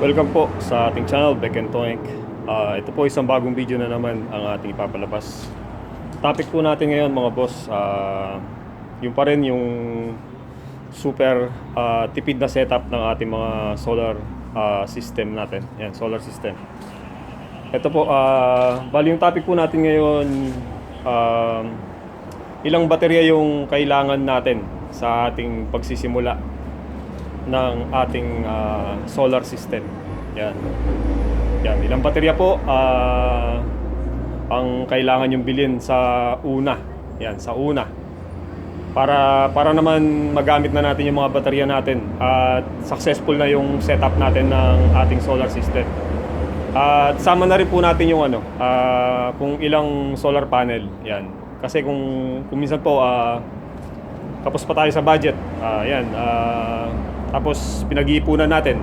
Welcome po sa ating channel, Beck and Toink. Ah, ito po isang bagong video na naman ang ating ipapalabas. Topic po natin ngayon mga boss, ah, yung pa rin yung super ah, tipid na setup ng ating mga solar ah, system natin. Yan, solar system. Ito po, ah, bali yung topic po natin ngayon, um, ilang baterya yung kailangan natin sa ating pagsisimula ng ating ah, solar system. Yan. Yan, ilang baterya po ah, ang kailangan yung bilhin sa una. Yan, sa una. Para para naman magamit na natin yung mga baterya natin at successful na yung setup natin ng ating solar system. At sama na rin po natin yung ano, ah, kung ilang solar panel. Yan. Kasi kung, kung minsan po ah, tapos pa tayo sa budget. Ah, yan. ah, tapos pinag-iipunan natin.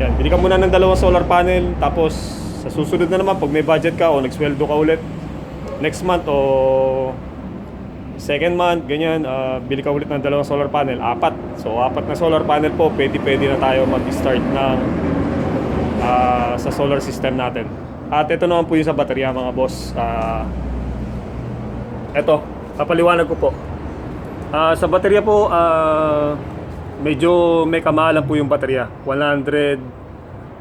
Yan, bili ka muna ng dalawang solar panel tapos sa susunod na naman pag may budget ka o nagsweldo ka ulit next month o second month, ganyan, ah, bili ka ulit ng dalawang solar panel, apat. So, apat na solar panel po, pwede-pwede na tayo mag-start ng ah, sa solar system natin. At ito naman po yung sa baterya mga boss. Ah, ito, papaliwanag ko po. Ah, sa baterya po, ah, medyo may kamahalan po yung baterya. 115,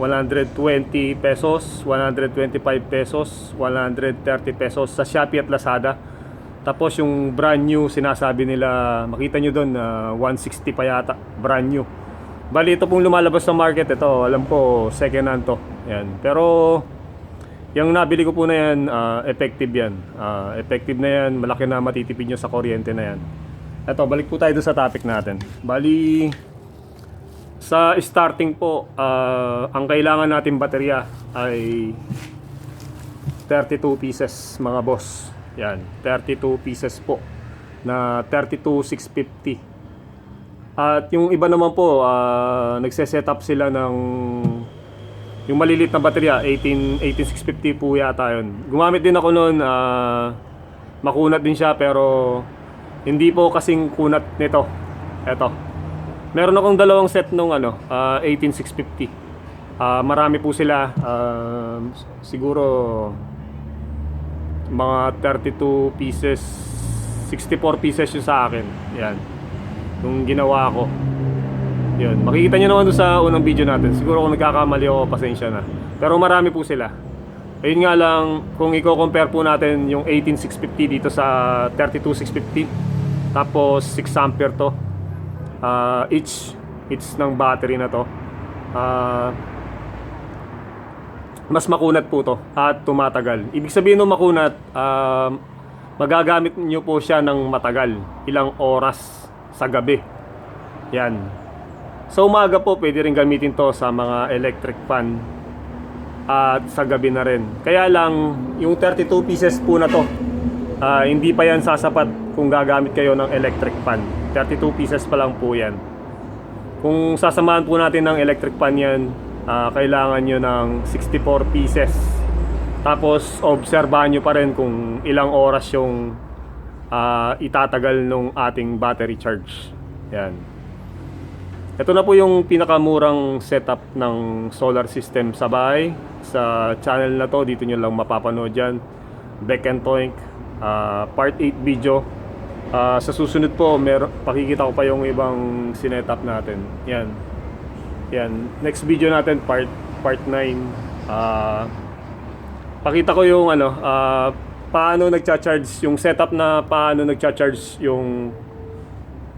120 pesos, 125 pesos, 130 pesos sa Shopee at Lazada. Tapos yung brand new sinasabi nila, makita nyo doon, ah, 160 pa yata, brand new. Bali ito pong lumalabas sa market, ito alam ko second hand to. Yan. Pero yung nabili ko po na yan, ah, effective yan. Ah, effective na yan, malaki na matitipid nyo sa kuryente na yan. Eto, balik po tayo sa topic natin. Bali, sa starting po, ah, ang kailangan natin baterya ay 32 pieces mga boss. Yan, 32 pieces po na 32,650. At yung iba naman po, ah, nagse-set up sila ng yung malilit na baterya, 18, 18650 po yata yun. Gumamit din ako noon, ah, makunat din siya pero hindi po kasing kunat nito. Eto. Meron akong dalawang set nung ano, ah, 18650. Ah, marami po sila, ah, siguro mga 32 pieces, 64 pieces yung sa akin. Yan. Yung ginawa ko. Yun. Makikita nyo naman doon sa unang video natin. Siguro kung nagkakamali ako, pasensya na. Pero marami po sila. Ayun nga lang, kung i-compare po natin yung 18650 dito sa 32650, tapos 6 ampere to. Ah, each, each ng battery na to. Ah, mas makunat po to at tumatagal. Ibig sabihin ng makunat, um, magagamit nyo po siya ng matagal. Ilang oras sa gabi. Yan. Sa umaga po, pwede rin gamitin to sa mga electric fan at sa gabi na rin. Kaya lang, yung 32 pieces po na to, ah, hindi pa yan sasapat kung gagamit kayo ng electric fan. 32 pieces pa lang po yan. Kung sasamahan po natin ng electric fan yan, ah, kailangan nyo ng 64 pieces. Tapos, obserbahan nyo pa rin kung ilang oras yung ah, itatagal nung ating battery charge. Yan. Ito na po yung pinakamurang setup ng solar system sa bahay. Sa channel na to, dito nyo lang mapapanood yan. Beck and Toink, ah, part 8 video. Ah, sa susunod po, mer pakikita ko pa yung ibang sinetup natin. Yan. Yan. Next video natin, part part 9. Ah, pakita ko yung ano, ah, paano nagcha-charge, yung setup na paano nagcha-charge yung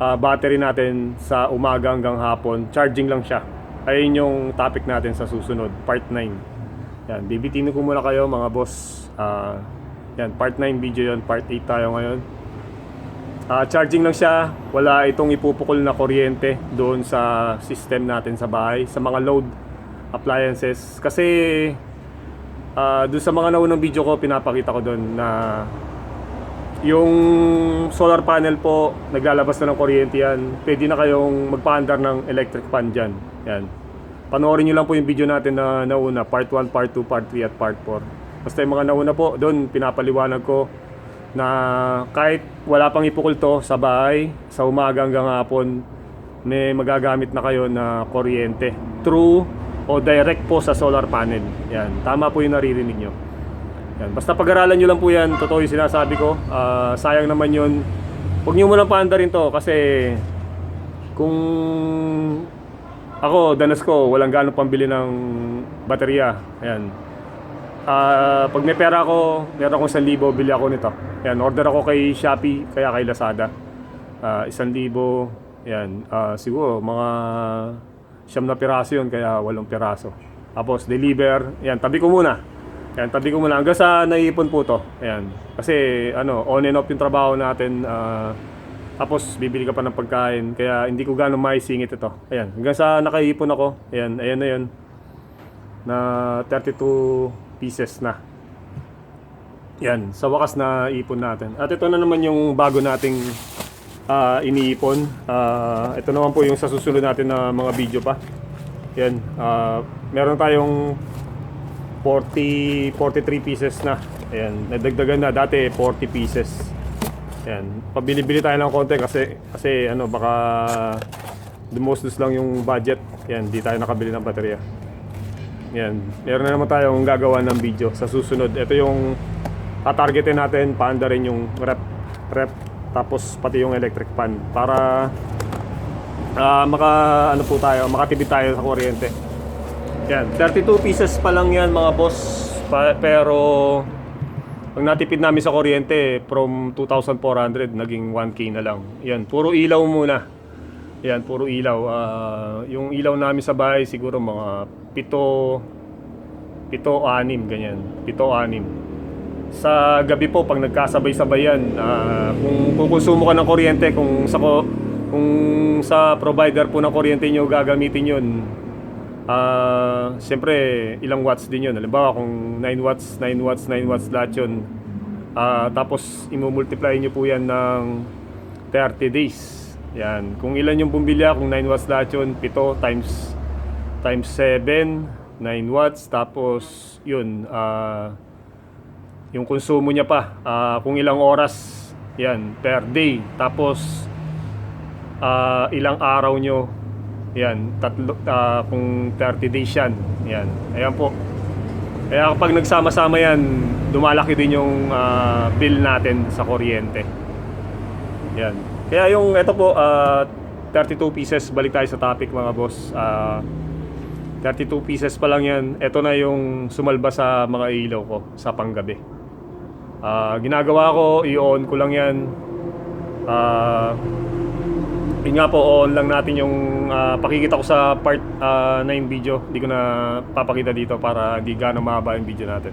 ah, battery natin sa umaga hanggang hapon. Charging lang siya. Ayun yung topic natin sa susunod, part 9. Yan, bibitinin ko muna kayo mga boss. Ah, yan, part 9 video yon part 8 tayo ngayon. Ah, charging lang siya, wala itong ipupukol na kuryente doon sa system natin sa bahay, sa mga load appliances. Kasi ah, doon sa mga naunang video ko, pinapakita ko doon na yung solar panel po, naglalabas na ng kuryente yan. Pwede na kayong magpaandar ng electric fan dyan. Yan. Panoorin nyo lang po yung video natin na nauna, part 1, part 2, part 3 at part 4. Basta yung mga nauna po, doon pinapaliwanag ko na kahit wala pang ipukul to sa bahay, sa umaga hanggang hapon, may magagamit na kayo na kuryente. through o direct po sa solar panel. Yan, tama po yung naririnig nyo. Yan, basta pag-aralan nyo lang po yan, totoo yung sinasabi ko. Ah, sayang naman yun. Huwag nyo munang paanda rin to kasi kung ako, danas ko, walang gano'ng pambili ng baterya. Ayan. Ah, pag may pera ako, meron akong 1,000, bili ako nito. Yan, order ako kay Shopee, kaya kay Lazada. Ah, 1,000, yan. Ah, siguro, mga siyam na piraso yun, kaya walong piraso. Tapos, deliver. Yan, tabi ko muna. Yan, tabi ko muna. Hanggang sa naiipon po to. Ayan. Kasi, ano, on and off yung trabaho natin. ah, tapos, bibili ka pa ng pagkain. Kaya, hindi ko gano'ng maisingit ito. Ayan. Hanggang sa nakaipon ako. Ayan, ayan na yun. Na 32 pieces na. Yan, sa wakas na ipon natin. At ito na naman yung bago nating ah, iniipon. Ah, ito naman po yung sa susunod natin na mga video pa. Yan, ah, meron tayong 40, 43 pieces na. Ayan, nadagdagan na. Dati 40 pieces. Ayan, pabili-bili tayo ng konti kasi, kasi ano, baka dumustos lang yung budget. Yan, di tayo nakabili ng baterya. Yan, meron na naman tayong gagawa ng video sa susunod. Ito yung tatargetin natin, paanda rin yung rep, rep, tapos pati yung electric fan para ah, maka ano po tayo, makatipid tayo sa kuryente. Yan, 32 pieces pa lang yan mga boss. Pa- pero pag natipid namin sa kuryente from 2,400 naging 1K na lang. Yan, puro ilaw muna. Yan, puro ilaw. Ah, yung ilaw namin sa bahay siguro mga pito, pito, anim, ganyan. Pito, anim. Sa gabi po, pag nagkasabay-sabay yan, ah, kung kukonsumo ka ng kuryente, kung sa, kung sa provider po ng kuryente nyo gagamitin yun, ah, siyempre, ilang watts din yun. Halimbawa, kung 9 watts, 9 watts, 9 watts lahat yun, ah, tapos imumultiply nyo po yan ng 30 days. Yan. Kung ilan yung bumbilya, kung 9 watts lahat yun, 7 times times 7, 9 watts. Tapos, yun, ah, yung konsumo niya pa, ah, kung ilang oras, yan, per day. Tapos, ah, ilang araw nyo, yan, tatlo, ah, kung 30 days yan. Yan, ayan po. Kaya kapag nagsama-sama yan, dumalaki din yung ah, bill natin sa kuryente. Yan. Kaya yung ito po, ah, 32 pieces, balik tayo sa topic mga boss. Ah, 32 pieces pa lang yan. Ito na yung sumalba sa mga ilaw ko sa panggabi. Ah, ginagawa ko, i-on ko lang yan. Ah, yun nga po, on lang natin yung ah, pakikita ko sa part ah, 9 video. Hindi ko na papakita dito para hindi gano'ng mahaba yung video natin.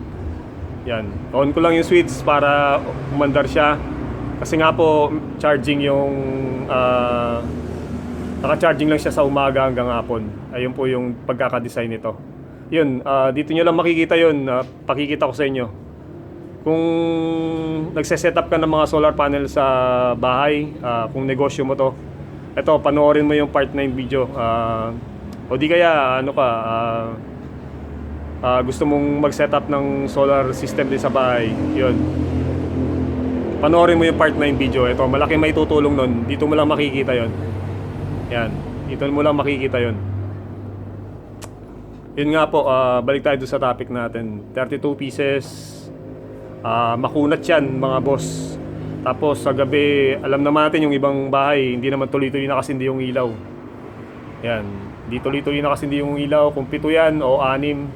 Yan. On ko lang yung switch para umandar siya. Kasi nga po, charging yung... ah, naka-charging lang siya sa umaga hanggang hapon. Ayun po yung pagkakadesign nito. Yun, ah, dito nyo lang makikita yun. ah, pakikita ko sa inyo. Kung nagse-set up ka ng mga solar panel sa bahay, ah, kung negosyo mo to, eto, panoorin mo yung part 9 video. Ah, o di kaya, ano ka, ah, ah, gusto mong mag-set up ng solar system din sa bahay, yun. Panoorin mo yung part 9 video. Ito, malaki may tutulong nun. Dito mo lang makikita yon. Yan. Dito mo lang makikita yon. Yun nga po, ah, balik tayo sa topic natin. 32 pieces. Ah, makunat yan, mga boss. Tapos sa gabi, alam naman natin yung ibang bahay, hindi naman tuloy-tuloy nakasindi yung ilaw. Yan. Hindi tuloy-tuloy nakasindi yung ilaw. Kung pito yan o anim,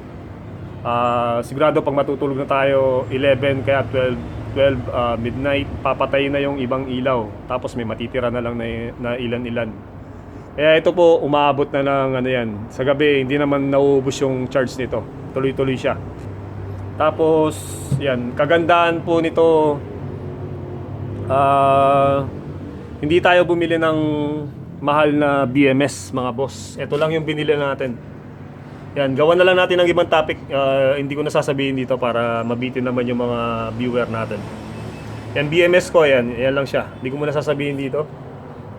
ah, sigurado pag matutulog na tayo, 11 kaya 12, 12 ah, midnight, papatay na yung ibang ilaw. Tapos may matitira na lang na, na ilan-ilan. Kaya ito po, umaabot na ng ano yan. Sa gabi, hindi naman nauubos yung charge nito. Tuloy-tuloy siya. Tapos, yan, kagandahan po nito, ah, hindi tayo bumili ng mahal na BMS, mga boss. Ito lang yung binili natin. Yan, gawa na lang natin ng ibang topic. Ah, hindi ko na sasabihin dito para mabitin naman yung mga viewer natin. Yan, BMS ko, yan. Yan lang siya. Hindi ko muna sasabihin dito.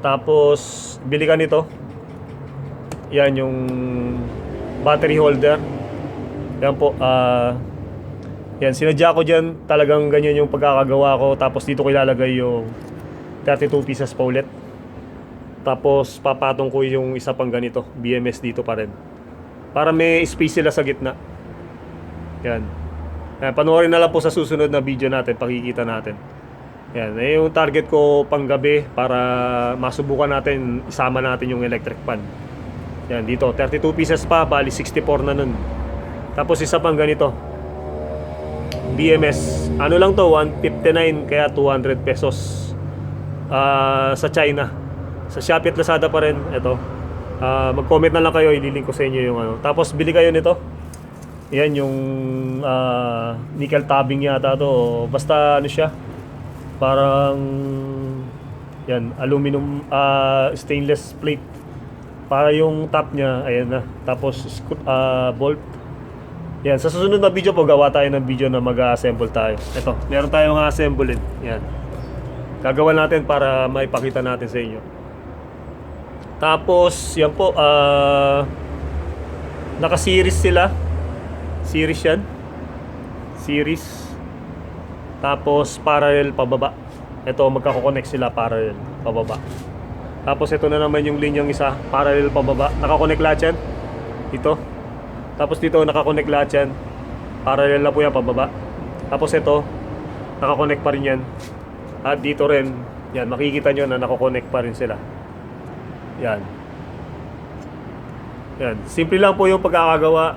Tapos, bili ka nito. Yan yung battery holder. Yan po. ah yan, sinadya ko dyan. Talagang ganyan yung pagkakagawa ko. Tapos dito ko ilalagay yung 32 pieces pa ulit. Tapos papatong ko yung isa pang ganito. BMS dito pa rin. Para may space sila sa gitna. Yan. Yan, panoorin na lang po sa susunod na video natin, pakikita natin. Yan, eh, yung target ko panggabi para masubukan natin, isama natin yung electric fan. Yan, dito, 32 pieces pa, bali 64 na nun. Tapos isa pang ganito, BMS. Ano lang to, 159 kaya 200 pesos. Ah, sa China. Sa Shopee at Lazada pa rin, ito. Ah, mag-comment na lang kayo, ililink ko sa inyo yung ano. Tapos bili kayo nito. Yan yung ah, nickel tabbing yata to. Basta ano siya. Parang yan, aluminum ah, stainless plate. Para yung top niya, ayan na. Tapos ah, bolt. Yan, sa susunod na video po, gawa tayo ng video na mag-assemble tayo. Ito, meron tayong assemble Yan. Gagawa natin para maipakita natin sa inyo. Tapos, yan po, ah... naka-series sila. Series yan. Series. Tapos, parallel pababa. Ito, magkakoconnect sila parallel pababa. Tapos, ito na naman yung linyang isa, parallel pababa. Nakakonect lahat yan. Ito. Tapos dito nakakonect lahat yan. Parallel na po yan pababa. Tapos ito, nakakonect pa rin yan. At dito rin, yan, makikita nyo na nakakonect pa rin sila. Yan. Yan. Simple lang po yung pagkakagawa.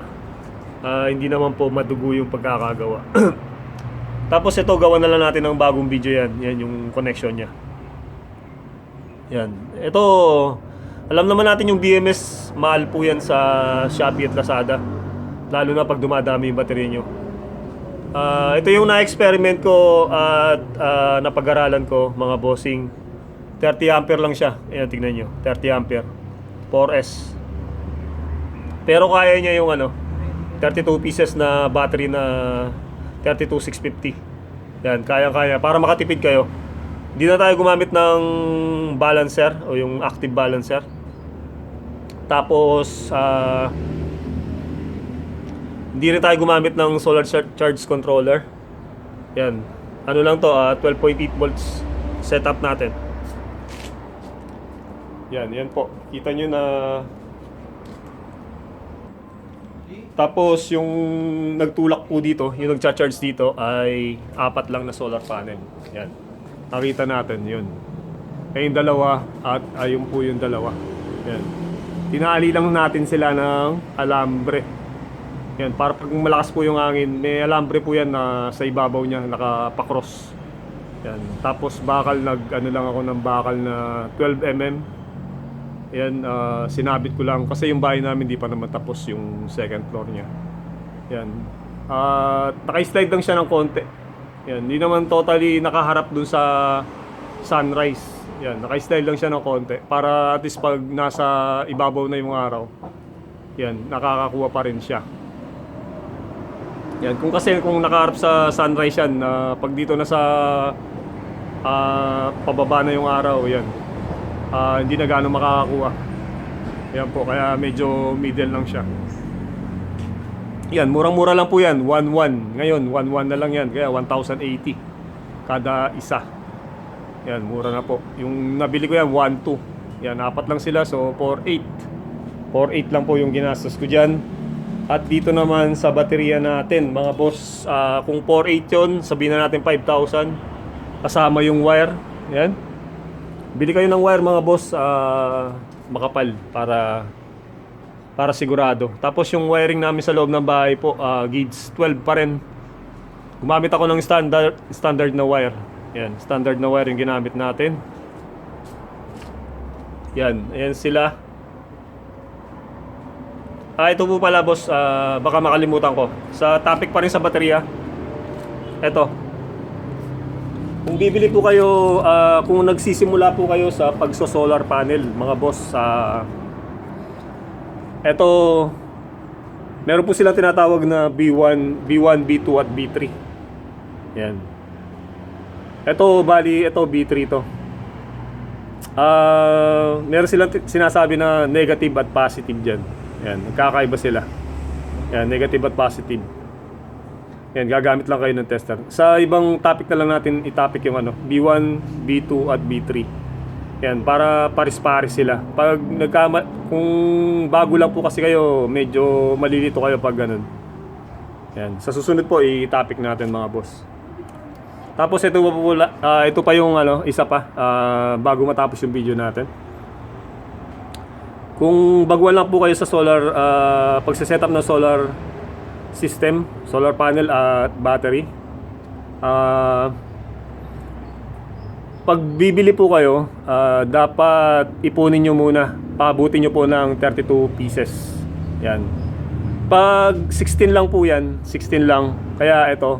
Ah, hindi naman po madugo yung pagkakagawa. Tapos ito, gawa na lang natin ng bagong video yan. Yan yung connection niya. Yan. Ito, alam naman natin yung BMS, mahal po yan sa Shopee at Lazada. Lalo na pag dumadami yung baterya nyo. Ah, ito yung na-experiment ko at ah, napag-aralan ko, mga bossing. 30 ampere lang siya. Ayan, tignan nyo. 30 ampere. 4S. Pero kaya niya yung ano, 32 pieces na battery na 32650. Yan, kaya-kaya. Para makatipid kayo. Hindi na tayo gumamit ng balancer o yung active balancer. Tapos, ah, hindi rin tayo gumamit ng solar char- charge controller. Yan. Ano lang to, ah, 12.8 volts setup natin. Yan, yan po. Kita nyo na tapos yung nagtulak po dito, yung nagcha-charge dito ay apat lang na solar panel. Yan. Nakita natin yun. Kaya yung dalawa at ayun po yung dalawa. Yan. Tinali lang natin sila ng alambre. Yan, para pag malakas po yung hangin, may alambre po yan na sa ibabaw niya, nakapakross. Yan. Tapos bakal, nag, ano lang ako ng bakal na 12 mm. Yan, ah, sinabit ko lang kasi yung bahay namin di pa naman tapos yung second floor niya. Yan. At naka-slide lang siya ng konti. Yan, hindi naman totally nakaharap dun sa sunrise. Yan, naka-slide lang siya ng konti para at least pag nasa ibabaw na yung araw, yan, nakakakuha pa rin siya. Yan, kung kasi kung nakaharap sa sunrise yan, na pag dito na sa ah, pababa na yung araw, yan, ah, hindi na gaano makakakuha. Yan po, kaya medyo middle lang siya. Yan, murang-mura lang po yan, 1-1. Ngayon, 1-1 na lang yan, kaya 1,080 kada isa. Yan, mura na po. Yung nabili ko yan, 1-2. Yan, apat lang sila, so 4-8. 4-8 lang po yung ginastos ko dyan. At dito naman sa baterya natin, mga boss, ah, kung 4-8 yun, sabihin na natin 5,000. Kasama yung wire. Yan. Bili kayo ng wire mga boss, ah, makapal para para sigurado. Tapos yung wiring namin sa loob ng bahay po, ah, gauge 12 pa rin. Gumamit ako ng standard standard na wire. Yan, standard na wire yung ginamit natin. Yan, ayan sila. Ah, ito po pala boss, ah, baka makalimutan ko. Sa topic pa rin sa baterya. Ito. Kung bibili po kayo, ah, kung nagsisimula po kayo sa pagso-solar panel, mga boss, sa ito, meron po silang tinatawag na B1, B1, B2 at B3. Yan. Ito, bali, ito B3 to. Ah, meron silang sinasabi na negative at positive diyan. Yan, nagkakaiba sila. Yan, negative at positive. Yan, gagamit lang kayo ng tester. Sa ibang topic na lang natin i-topic yung ano, B1, B2 at B3. Yan, para paris-paris sila. Pag nagkama, kung bago lang po kasi kayo, medyo malilito kayo pag ganun. Yan. Sa susunod po, i-topic natin mga boss. Tapos ito pa po, ah, ito pa yung ano, isa pa, ah, bago matapos yung video natin. Kung baguhan lang po kayo sa solar, uh, pagsiset up ng solar system, solar panel at battery, ah, pag bibili po kayo, ah, dapat ipunin nyo muna. Pabutin nyo po ng 32 pieces. Yan. Pag 16 lang po yan, 16 lang. Kaya ito,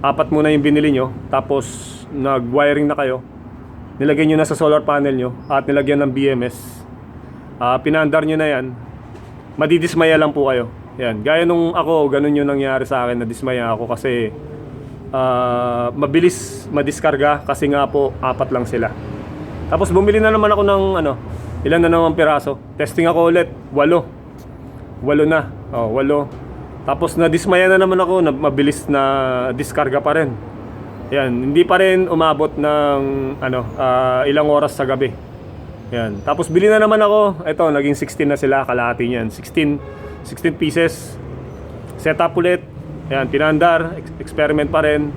apat muna yung binili nyo. Tapos nag-wiring na kayo. Nilagyan nyo na sa solar panel nyo at nilagyan ng BMS. Ah, pinandar nyo na yan. Madidismaya lang po kayo. Yan. Gaya nung ako, ganun yung nangyari sa akin. Nadismaya ako kasi ah, mabilis madiskarga kasi nga po apat lang sila. Tapos bumili na naman ako ng ano, ilan na naman piraso. Testing ako ulit, walo. Walo na. Oh, walo. Tapos nadismaya na naman ako na mabilis na diskarga pa rin. Yan, hindi pa rin umabot ng ano, ah, ilang oras sa gabi. Yan. Tapos bili na naman ako. Ito, naging 16 na sila, kalahati niyan. 16 16 pieces. Setup ulit. Yan, pinandar, ex- experiment pa rin.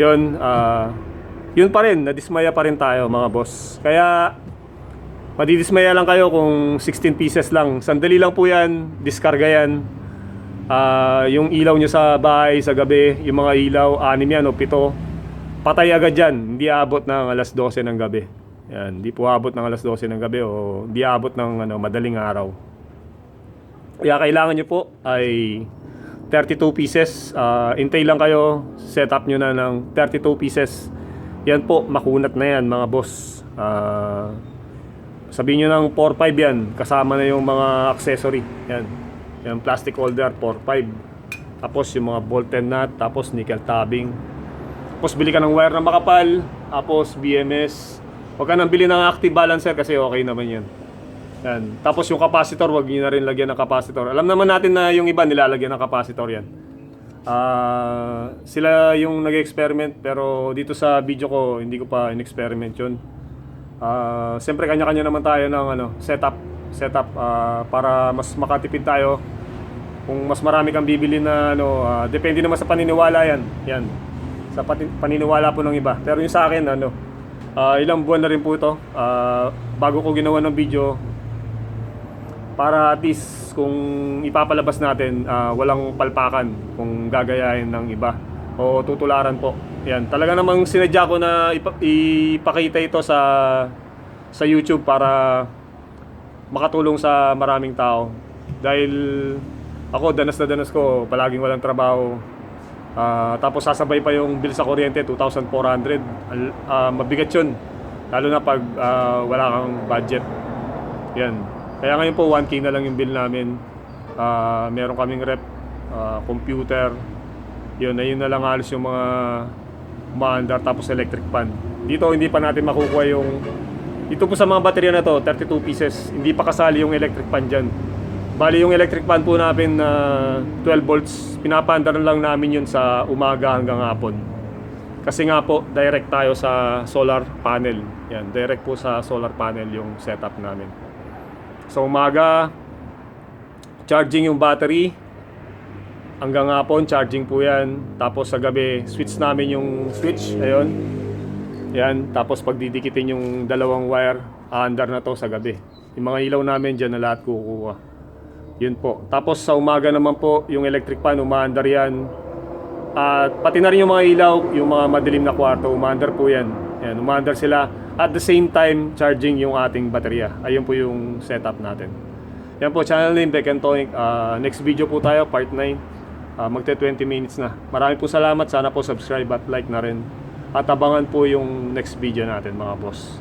Yun, ah, yun pa rin, nadismaya pa rin tayo mga boss. Kaya, madidismaya lang kayo kung 16 pieces lang. Sandali lang po yan, diskarga yan. Ah, yung ilaw nyo sa bahay, sa gabi, yung mga ilaw, anim yan o pito, patay agad yan. Hindi aabot ng alas 12 ng gabi. Yan, hindi po aabot ng alas 12 ng gabi o hindi aabot ng ano, madaling araw. Kaya kailangan nyo po ay 32 pieces. Ah, intay lang kayo, set up nyo na ng 32 pieces. Yan po, makunat na yan mga boss. Ah, sabihin nyo ng 4-5 yan, kasama na yung mga accessory. Yan, yan plastic holder, 4-5. Tapos yung mga bolt and nut, tapos nickel tabbing. Tapos bili ka ng wire na makapal, tapos BMS. Huwag ka nang bili ng active balancer kasi okay naman yan. Yan. Tapos yung capacitor, wag niyo na rin lagyan ng capacitor. Alam naman natin na yung iba nilalagyan ng capacitor yan. Ah, sila yung nag-experiment pero dito sa video ko hindi ko pa in-experiment yun. Ah, siyempre kanya-kanya naman tayo ng ano, setup, setup ah, para mas makatipid tayo. Kung mas marami kang bibili na ano, ah, depende naman sa paniniwala yan. Yan. Sa paniniwala po ng iba. Pero yung sa akin ano, ah, ilang buwan na rin po ito. Ah, bago ko ginawa ng video, para at least kung ipapalabas natin ah, walang palpakan kung gagayahin ng iba o tutularan po. Yan talaga namang sinadya ko na ipa- ipakita ito sa sa YouTube para makatulong sa maraming tao. Dahil ako danas na danas ko palaging walang trabaho. Ah, tapos sasabay pa yung bill sa kuryente 2,400 Al- ah, mabigat yun. Lalo na pag ah, wala kang budget. Yan. Kaya ngayon po 1K na lang yung bill namin. Ah, meron kaming rep, ah, computer. Yun, ayun na lang halos yung mga umaandar tapos electric pan. Dito hindi pa natin makukuha yung dito po sa mga baterya na to, 32 pieces, hindi pa kasali yung electric pan dyan. Bali yung electric pan po namin na 12 volts, pinapaandar lang namin yun sa umaga hanggang hapon. Kasi nga po, direct tayo sa solar panel. Yan, direct po sa solar panel yung setup namin. Sa umaga, charging yung battery. Hanggang hapon, charging po yan. Tapos sa gabi, switch namin yung switch. Ayun. Yan. Tapos pagdidikitin yung dalawang wire, aandar na to sa gabi. Yung mga ilaw namin dyan na lahat kukuha. Yun po. Tapos sa umaga naman po, yung electric pan, umaandar yan. At pati na rin yung mga ilaw, yung mga madilim na kwarto, umaandar po yan. Yan, umaandar sila. At the same time, charging yung ating baterya. Ayun po yung setup natin. Yan po, channel name, Beck and Tonic. Ah, next video po tayo, part 9. Ah, magte 20 minutes na. Maraming po salamat. Sana po subscribe at like na rin. At abangan po yung next video natin mga boss.